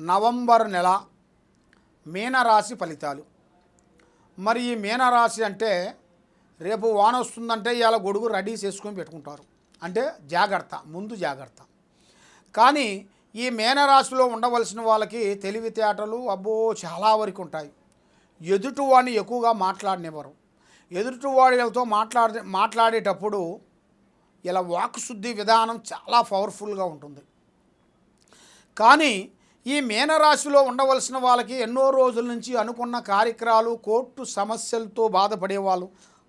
November నెల మీనరాశి ఫలితాలు. మరి ఈ మీనరాశి అంటే రేపు వాన వస్తుందంటే ఇవాళ గొడుగు రెడీ చేసుకొని పెట్టుకుంటారు. అంటే జాగ్రత్త ముందు జాగ్రత్త. కానీ ఈ మీనరాశిలో ఉండవలసిన వాళ్ళకి తెలివితేటలు అబ్బో చాలా వరకు ఉంటాయి. ఎదుటివాడిని ఎక్కువగా మాట్లాడనివ్వరు. ఎదుటివాడితో మాట్లాడే మాట్లాడేటప్పుడు ఇలా వాక్శుద్ధి విధానం చాలా పవర్ఫుల్గా ఉంటుంది. కానీ ఈ మీనరాశిలో ఉండవలసిన వాళ్ళకి ఎన్నో రోజుల నుంచి అనుకున్న కార్యక్రమాలు కోర్టు సమస్యలతో బాధపడే వాళ్ళు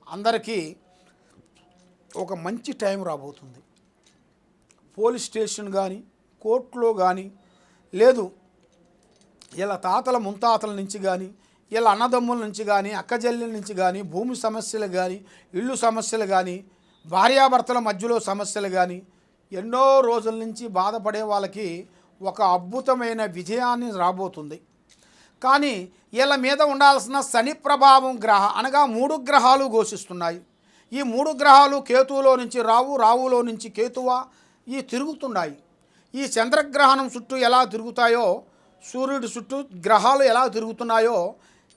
అందరికీ ఒక మంచి టైం రాబోతుంది. పోలీస్ స్టేషన్ కానీ కోర్టులో కానీ లేదు ఇలా తాతల ముంతాతల నుంచి కానీ ఇలా అన్నదమ్ముల నుంచి కానీ అక్కజల్లెల నుంచి కానీ భూమి సమస్యలు కానీ ఇల్లు సమస్యలు కానీ భార్యాభర్తల మధ్యలో సమస్యలు కానీ ఎన్నో రోజుల నుంచి బాధపడే వాళ్ళకి ఒక అద్భుతమైన విజయాన్ని రాబోతుంది. కానీ వీళ్ళ మీద ఉండాల్సిన శని ప్రభావం గ్రహ అనగా మూడు గ్రహాలు ఘోషిస్తున్నాయి. ఈ మూడు గ్రహాలు కేతువులో నుంచి రావు రావులో నుంచి కేతువ ఈ తిరుగుతున్నాయి. ఈ చంద్రగ్రహణం చుట్టూ ఎలా తిరుగుతాయో సూర్యుడి చుట్టూ గ్రహాలు ఎలా తిరుగుతున్నాయో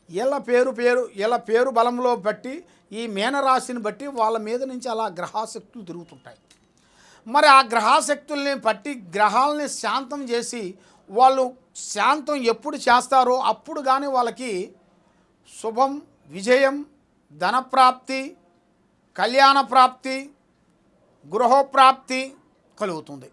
వీళ్ళ పేరు పేరు వీళ్ళ పేరు బలంలో బట్టి ఈ మేనరాశిని బట్టి వాళ్ళ మీద నుంచి అలా గ్రహాశక్తులు తిరుగుతుంటాయి. మరి ఆ గ్రహాశక్తుల్ని పట్టి గ్రహాలని శాంతం చేసి వాళ్ళు శాంతం ఎప్పుడు చేస్తారో అప్పుడు కానీ వాళ్ళకి శుభం విజయం ధనప్రాప్తి కళ్యాణ ప్రాప్తి గృహప్రాప్తి కలుగుతుంది.